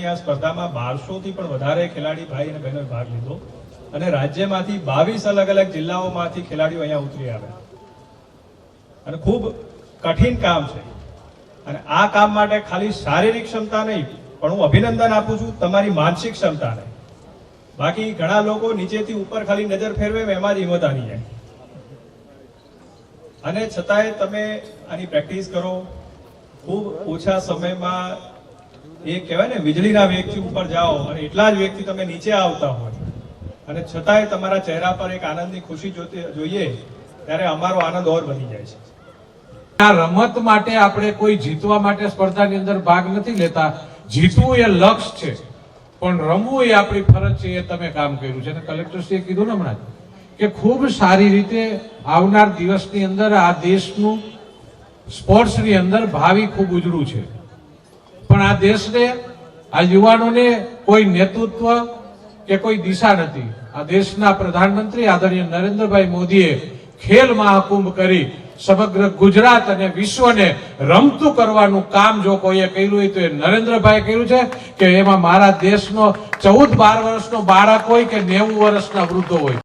આજની આ સ્પર્ધામાં બારસો થી પણ વધારે ખેલાડી ભાઈ અને બહેનોએ ભાગ લીધો અને રાજ્યમાંથી બાવીસ અલગ અલગ જિલ્લાઓમાંથી ખેલાડીઓ અહીંયા ઉતરી આવ્યા. અને ખૂબ કઠિન કામ છે. અને આ કામ માટે ખાલી શારીરિક ક્ષમતા નહીં, પણ હું અભિનંદન આપું છું તમારી માનસિક ક્ષમતાને બાકી ઘણા લોકો નીચેથી ઉપર ખાલી નજર ફેરવે એમાં જ હિંમત આવી જાય. અને છતાંય તમે આની પ્રેક્ટિસ કરો. ખૂબ ઓછા સમયમાં એ કહેવાય ને, વીજળીના વેગથી ઉપર જાઓ અને એટલા જ વેગથી તમે નીચે આવતા હોય. અને છતાંય તમારા ચહેરા પર એક આનંદની ખુશી જોઈએ, ત્યારે અમારો આનંદ ઓર બની જાય છે. આ રમત માટે આપણે કોઈ જીતવા માટે સ્પર્ધાની અંદર ભાગ નથી લેતા. જીતવું એ લક્ષ્ય છે. પણ રમવું એ આપણી ફરજ છે, એ તમે કામ કર્યું છે. અને કલેક્ટરશ્રીએ કીધું ને હમણાં કે ખૂબ સારી રીતે આવનાર દિવસની અંદર આ દેશનું સ્પોર્ટ્સની અંદર ભાવિ ખૂબ ઉજળું છે. પણ આ દેશને, આ યુવાનોને કોઈ નેતૃત્વ કે કોઈ દિશા નથી. આ દેશના પ્રધાનમંત્રી આદરણીય નરેન્દ્રભાઈ મોદીએ ખેલ મહાકુંભ કરી સમગ્ર ગુજરાત અને વિશ્વને રમતું કરવાનું કામ જો કોઈએ કર્યું હોય તો એ નરેન્દ્રભાઈ કર્યું છે કે એમાં મારા દેશનો ચૌદ બાર વર્ષનો બાળક હોય કે નેવું વર્ષના વૃદ્ધો હોય.